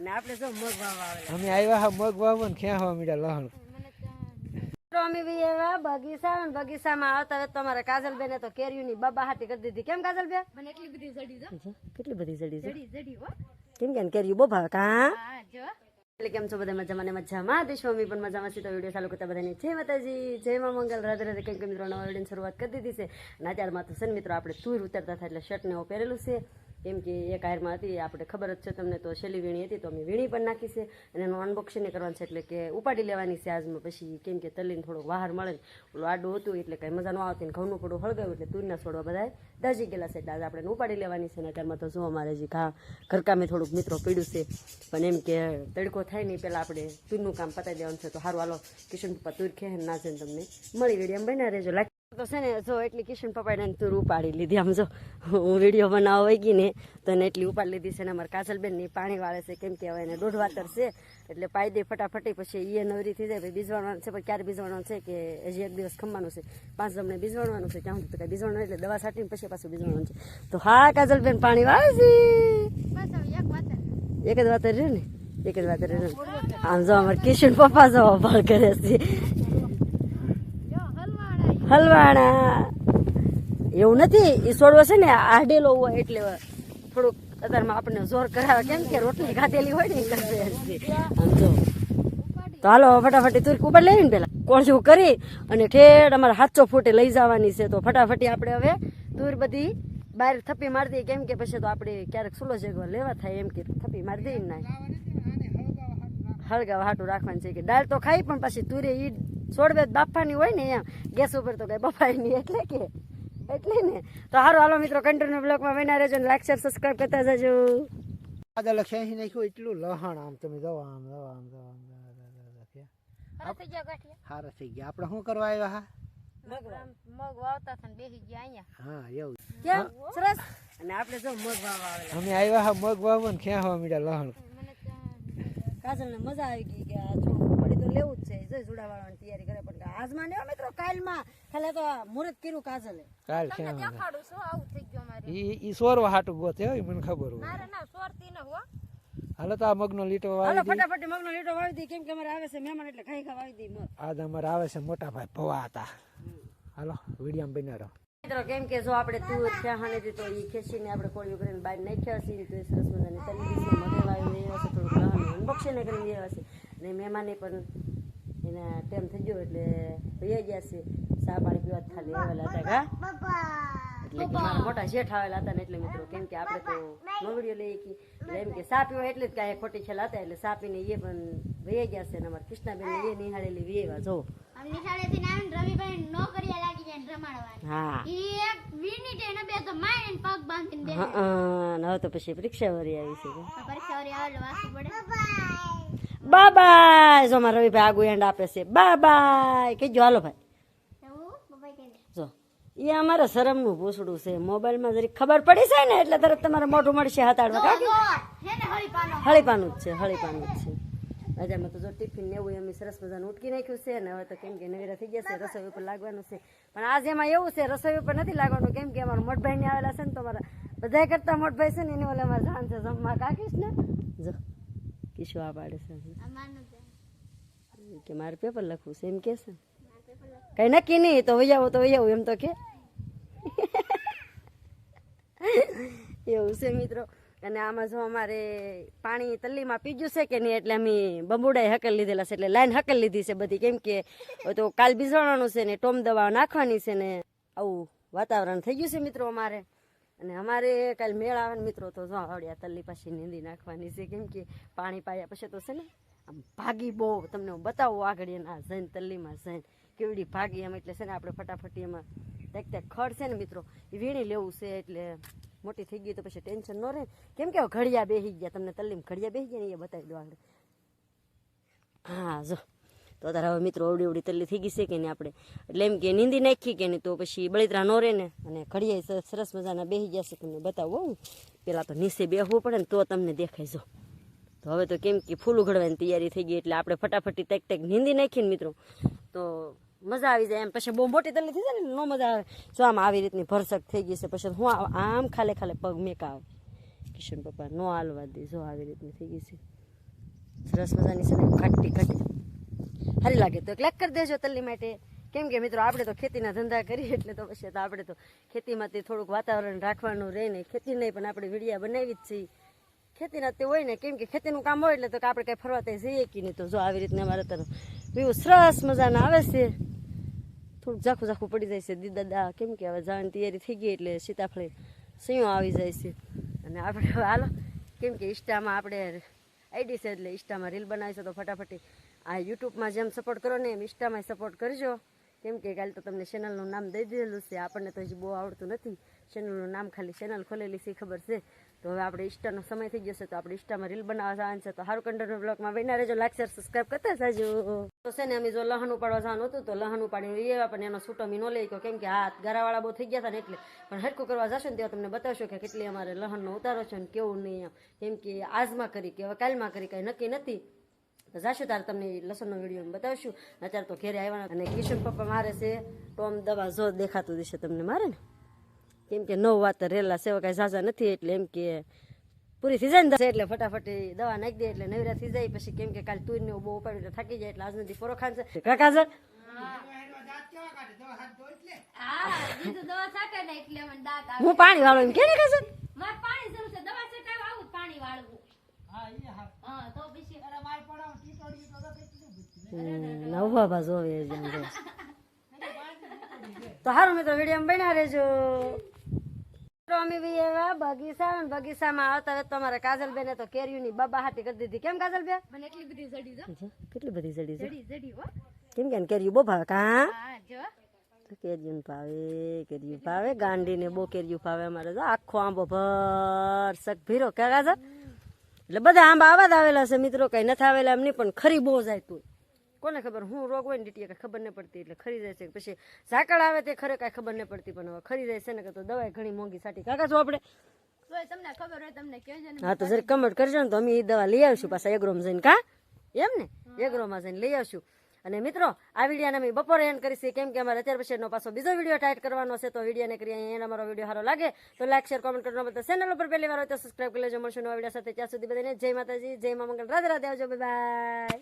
અને આપણે જો મગ વાવવા અમે આવ્યા હા મગ વાવો ને ક્યાં હવા મીડા લહણ. અમે બી એવા બગીચા અને બગીચામાં આવતા હોય તો કાજલબેને તો કેરીઓની બબા હાટી કરી દીધી. કેમ કાજલબેન મને એટલી બધી જડી જો. કેટલી બધી જડી જડી જડી હો. કેમ કે કેરીઓ બહુ ભાવે કા? હા જો. એટલે કેમ છો બધા મજામાં ને મજામાં? દેશ મમ્મી પણ મજામાં છે તો વીડિયો ચાલુ કરતા બધાને જય માતાજી જય મા મંગલ. રાધે રાધે. કેમ કે મિત્રો નવા વિડીયોની શરૂઆત કરી દીધી છે. અને અત્યારમાં તો છે મિત્રો આપણે તુર ઉતરતા થાય એટલે શર્ટ ને એવું પહેરેલું છે. કેમ કે એક આયરમાં હતી, આપણે ખબર જ છે તમને તો છેલ્લી વીણી હતી, તો અમે વીણી પણ નાખી છે અને એનું અનબોક્સિંગ કરવાનું છે, એટલે કે ઉપાડી લેવાની છે આજમાં. પછી કેમ કે તલીને થોડો બહાર મળે ને, ઓલું આડું હતું, એટલે કંઈ મજા ન આવતી ને ઘઉંનું પડું હળગાવ્યું એટલે તુરના છોડવા બધા દાજી ગયેલા છે. એટલે આજે આપણે ઉપાડી લેવાની છે ને, અત્યારમાં તો જો અમારે જે ઘા, ઘરકામે થોડુંક મિત્રો પીડ્યું છે. પણ એમ કે તડકો થાય નહીં, પહેલાં આપણે તુરનું કામ પતાવી દેવાનું છે. તો સારું હાલો કિશન પપ્પા તુર ખે ના છે તમને. મળી વીડિયો બન્યા રહેજો. લાઈક તો છે ને જો એટલી કિશન પપ્પાને તું ઉપાડી લીધી. આમ જો હું વીડિયો બનાવવા ગઈ ને તો એને એટલી ઉપાડી લીધી છે ને અમારે કાજલબેનની પાણી વાળે છે કેમ કે હવે એને દોઢ વાતર છે એટલે પાઈ દે ફટાફટી પછી એ નવરી થઈ જાય બીજવાનું છે પણ ક્યારે બીજવાનું છે કે હજી એક દિવસ ખમવાનું છે? પાંચ જમણે બીજવાનું છે ક્યાં સુધી બીજવાડવાનું એટલે દવા છાંટીને પછી પાછું બીજવાનું છે. તો હા કાજલબેન પાણી વાળે છે? એક જ વાત રહ્યું ને? એક જ વાત રહ્યું આમ જો અમારે કિશન પપ્પા જો ભાળ કરે છે. હલવાણા. એવું નથી એ છોડવો છે ને આડેલો હોય એટલે થોડુંક અત્યારમાં આપણને જોર કરાવે. કેમ કે રોટલી ખાધેલી હોય ને જો. તો હાલો, ફટાફટી તુરક ઉપર લઈ ને પેલા કોળજું કરી અને ઠેડ અમારે સાતસો ફૂટે લઈ જવાની છે. તો ફટાફટી આપણે હવે તુર બધી બહાર થપ્પી મારી દઈએ. કેમ કે પછી તો આપણે ક્યારેક સુલો જેગો લેવા થાય એમ કે થપ્પી મારી દઈએ ને હળગાવા હાટું રાખવાની છે કે દાળ તો ખાઈ, પણ પછી તુરે ઈ છોડવે બાપાની હોય ને એમ ગેસ ઉપર તો કઈ બફાય નહીં એટલે કે. એટલે ને. તો સારું હાલો મિત્રો કન્ટિન્યુ બ્લોગમાં બન્યા રહેજો લાઈક શેર સબસ્ક્રાઈબ કરતા જજો. આદા લખ્યા નાખ્યું એટલું લહણ આમ તમે જવા આમ જવા આમ જવા આમ થઈ ગયા ગાંઠિયા? હારા થઈ ગયા. આપણે શું કરવા આવ્યા હા? મગ વાવતા હતા ને બેસી ગયા અહીંયા. હા એવું. કેમ? અને આપણે જો મગ વાવવા આવેલા અમે આવ્યા હા મગ વાવો ને ક્યાં હવા મીડા લહણ. મને તો કાજલને મજા આવી ગઈ કે તો લેવું જ છે જય જોડાવાળાની તૈયારી કરે. પણ આજમાં ને મિત્રો કાલમાં. ખાલી તો મુરત કર્યું કાજલે. કાલ કે દેખાડું છું આવું થઈ ગયો મારે ઈ ઈ સોરવા હાટું ગોતે હોય મને ખબર હોય. મારે ના સોરતી ન હો. હાલો તો આ મગનો લીટો વાવી હાલો ફટાફટ મગનો લીટો વાવી દી કેમ કે અમારે આવે છે મહેમાન એટલે ખાઈ ખા વાવી દી આજ અમારે આવે છે મોટા ભાઈ ભવા હતા. હાલો વીડિયો બન્યા રહો. મિત્રો કેમ કે જો આપણે તુર ચાહાનેથી તો એ ખેંચીને આપણે કોળીઓ કરીને બહાર નાખ્યા છે તો સરસ મજાની તલી મગેવાયું લેવા છે થોડું લહણ અનબોક્સિંગ કરીને લેવા છે અને મહેમાને પણ એના ટાઈમ થઈ ગયો એટલે ભૈયા ગયા છે. ચા પાણી પીવા ખાલી આવેલા હતા કા એટલે કે મારા મોટા શેઠ આવેલા હતા ને એટલે મિત્રો કેમ કે આપણે તો નોવડીઓ લઈએ કે એટલે એમ કે સા પીવા એટલે જ કાંઈ ખોટી છેલ્લા હતા એટલે સા પીને એ પણ વૈયા ગયા છે અને અમારા કૃષ્ણાબેન એ નિહાળેલી વેવા જો. નિશાળેથી આવીને રવિભાઈ નોકરીએ લાગી જાય રમાડવાની. હા. ઈ એક મિનિટે ન બે તો પગ બાંધીને હા હવે તો પછી પરીક્ષા વરી આવી છે. પરીક્ષા વળી આવે એટલે પડે. બાય જો મારા રવિભાઈ આગુ એન્ડ આપે છે. બાય કહેજો હાલો ભાઈ. જો એ અમારે શરમનું ભૂસડું છે. મોબાઈલમાં જરી ખબર પડી છે ને એટલે તરત તમારે મોઢું મળશે હતાડવા. હળીપાનું. જ છે હળીપાનું જ છે. હજારમાં તો જો ટિફિન ને એવું એમ સરસ મજાનું ઉટકી નાખ્યું છે ને હવે તો કેમ કે નવીરા થઈ ગયા છે રસોઈ ઉપર લાગવાનું છે. પણ આજે એમાં એવું છે રસોઈ ઉપર નથી લાગવાનું. કેમ કે અમારા મોટભાઈ ને આવેલા છે ને તો મારા બધા કરતા મોટભાઈ છે ને એની ઓલે અમારે જાન છે જમવા. કાકીશ ને? જો. કિશો આ પાડે છે. કે મારે પેપર લખવું છે એમ કે છે? કઈ નક્કી નહીં તો વૈયાવો તો વૈયાવો એમ તો કે. એવું છે મિત્રો. અને આમાં જો અમારે પાણી તલ્લીમાં પીજ્યું છે કે નહીં એટલે અમે બંબુડાએ હકલ લીધેલા છે એટલે લાઈન હકલ લીધી છે બધી. કેમ કે તો કાલ બીજવાનું છે ને ટોમ દવા નાખવાની છે ને આવું વાતાવરણ થઈ ગયું છે મિત્રો અમારે. અને અમારે કાલ મેળ આવે મિત્રો તો જો આવડ્યા તલ્લી પાછી નીંદી નાખવાની છે. કેમ કે પાણી પાયા પછી તો છે ને, આમ ભાગી બહુ. તમને હું બતાવું આગળ એના જૈન તલ્લીમાં જૈન કેવડી ભાગી એમ એટલે છે ને આપણે ફટાફટી એમાં તેક તેક ખડ છે ને મિત્રો, એ વીણી લેવું છે એટલે મોટી થઈ ગઈ તો પછી ટેન્શન ન રહે. કેમ કે ઘડિયા બેસી ગયા, તમને તલ્લીમ ઘડિયા બેસી ગયા ને એ બતાવી દો આગળ. હા, જો. તો અત્યારે હવે મિત્રો અવડી અવડી તલ્લી થઈ ગઈ છે કે નહીં આપણે? એટલે એમ કે નીંદી નાખી કે નહીં તો પછી બળિતરા નો રહે ને અને ઘડિયા સરસ મજાના બેસી છે તમને બતાવું પેલા તો નીચે બેસવું પડે ને તો તમને દેખાય જો. તો હવે તો કેમ કે ફૂલ ઉઘડવાની તૈયારી થઈ ગઈ એટલે આપણે ફટાફટી ટેક ટેક નીંદી નાખીને મિત્રો. તો મજા આવી જાય એમ. પછી બહુ મોટી તલ્લી થઈ જાય ને નો મજા આવે. જો આમ આવી રીતની ભરસક થઈ ગઈ છે. પછી હું આમ ખાલે ખાલે પગ મેકા આવે કિશન પપ્પા, નો હાલવા દે. જો આવી રીતની થઈ ગઈ છે. સરસ મજાની છે ને ખાટી ખાટી સારી લાગે તો એક કરી દેજો તલ્લી માટે. કેમ કે મિત્રો, આપણે તો ખેતીના ધંધા કરીએ એટલે તો પછી તો આપણે તો ખેતીમાંથી થોડુંક વાતાવરણ રાખવાનું રહે ને. ખેતી નહીં, પણ આપણે વિડીયા બનાવી જ છીએ. ખેતીના તે હોય ને, કેમ કે ખેતીનું કામ હોય એટલે તો આપણે કંઈ ફરવા ત્યાં જઈએ કે નહીં. તો જો આવી રીતના અમારે તો વ્યૂ સરસ મજાના આવે છે. થોડુંક ઝાખું ઝાખું પડી જાય છે દીદાદા કેમ કે હવે જવાની તૈયારી થઈ ગઈ એટલે સીતાફળી સિંહો આવી જાય છે. અને આપણે હવે હાલો, કેમ કે ઇન્સ્ટામાં આપણે આઈડી છે એટલે ઇન્સ્ટામાં રીલ બનાવી છે તો ફટાફટી આ યુટ્યુબમાં જેમ સપોર્ટ કરો ને એમ ઇન્સ્ટામાં સપોર્ટ કરજો. કેમ કે કાલે તો તમને ચેનલનું નામ દઈ દીધેલું છે. આપણને તો હજી બહુ આવડતું નથી. ચેનલનું નામ ખાલી ચેનલ ખોલેલી છે ખબર છે. તો હવે આપણે ઇન્સ્ટાનો સમય થઈ ગયો છે તો આપણે ઇન્સ્ટામાં રીલ બનાવવા જવાનું છે. તો હારું કંડરનો બ્લોગમાં બન્યા રહેજો. લાઈક શેર સબસ્ક્રાઈબ કરતા જાજો. તો છે ને અમે જો લહન ઉપાડવા જવાનું હતું તો લહન ઉપાડીને લઈ આવ્યા, પણ એનો છૂટો મી ન લઈ ગયો. કેમ કે આ ગારાવાળા બહુ થઈ ગયા હતા ને એટલે. પણ હરકું કરવા જશો ને તેવા તમને બતાવશો કે કેટલી અમારે લહનનો ઉતારો છે ને કેવું નહીં એમ. કેમ કે આજમાં કરી કે હવે કાલમાં કરી, કાંઈ નક્કી નથી. જાશું ત્યારે તમને લસણનો વીડિયો બતાવશું. અત્યારે તો ઘેરે આવ્યા અને કિશન પપ્પા મારે છે ટોમ દવા જો દેખાતું દેશે તમને મારે ને? કેમ કે નવ વાત રેલા સેવા કાંઈ ઝાઝા નથી એટલે એમ કે પૂરી થઈ જાય ને એટલે ફટાફટ એ દવા નાખી દે એટલે નવરા થઈ જાય પછી કેમ કે કાલે તુર ને બહુ ઉપાડ્યું એટલે થાકી જાય એટલે આજ નથી પોરો ખાન છે. કાકા સર હા. બીજું દવા છાંટે ને એટલે મને દાંત આવે હું પાણી વાળો એમ કે ને કાકા મારે પાણી જરૂર છે દવા છાંટાવ આવું જ પાણી વાળવું હા તો પછી નવા બાબા જોવે છે તો સારું મિત્રો વીડિયો બન્યા રહેજો. અમે બી એવા બગીચા બગીચામાં આવતા હોય તો અમારા કાજલ બેને તો કેરીઓની બાબા હાટી કરી દીધી. કેમ કાજલ બેન મને એટલી બધી જડી જો. કેટલી બધી જડી જડી જડી હો. કેમ કે કેરીઓ બહુ ભાવે. કા? જો. કેરીયું ભાવે કેરીયું ભાવે. ગાંડીને બહુ કેરીયું ભાવે અમારે. તો આખો આંબો ભર સક ભીરો કાકા એટલે બધા આંબા આવા જ આવેલા છે મિત્રો. કઈ નથી આવેલા એમ નહીં પણ ખરી બહુ જાય તું કોને ખબર? હું રોગ હોય ને ડીટીએ કાંઈ ખબર નહીં પડતી એટલે ખરી જાય છે. પછી ઝાકળ આવે તે ખરે કાંઈ ખબર નહીં પડતી પણ હવે ખરી જાય છે ને કે તો દવાઈ ઘણી મોંઘી સાટી. કાકા છો આપણે? તમને ખબર હોય તમને કહેજો ને હા તો જરી કમેન્ટ કરજો ને તો અમે એ દવા લઈ આવશું પાછા એગ્રોમાં જઈને કા? એમ ને? એગ્રોમાં જઈને લઈ આવશું. અને મિત્રો આ વિડીયોને અમે બપોરે એન્ડ કરીશું. કેમ કે અમારે અત્યાર પછી એનો પાછો બીજો વીડિયો ટાઈટ કરવાનો છે તો વિડીયોને કરી અહીંયા અમારો વીડિયો સારો લાગે તો લાઈક શેર કોમેન્ટ કરવાનો બધા ચેનલ ઉપર પહેલી વાર હોય તો સબસ્ક્રાઈબ કરી લેજો. મળશું નવા વીડિયો સાથે. ત્યાં સુધી બધાને જય માતાજી જય મા મંગલ. રાધે રાધે આવજો. બાય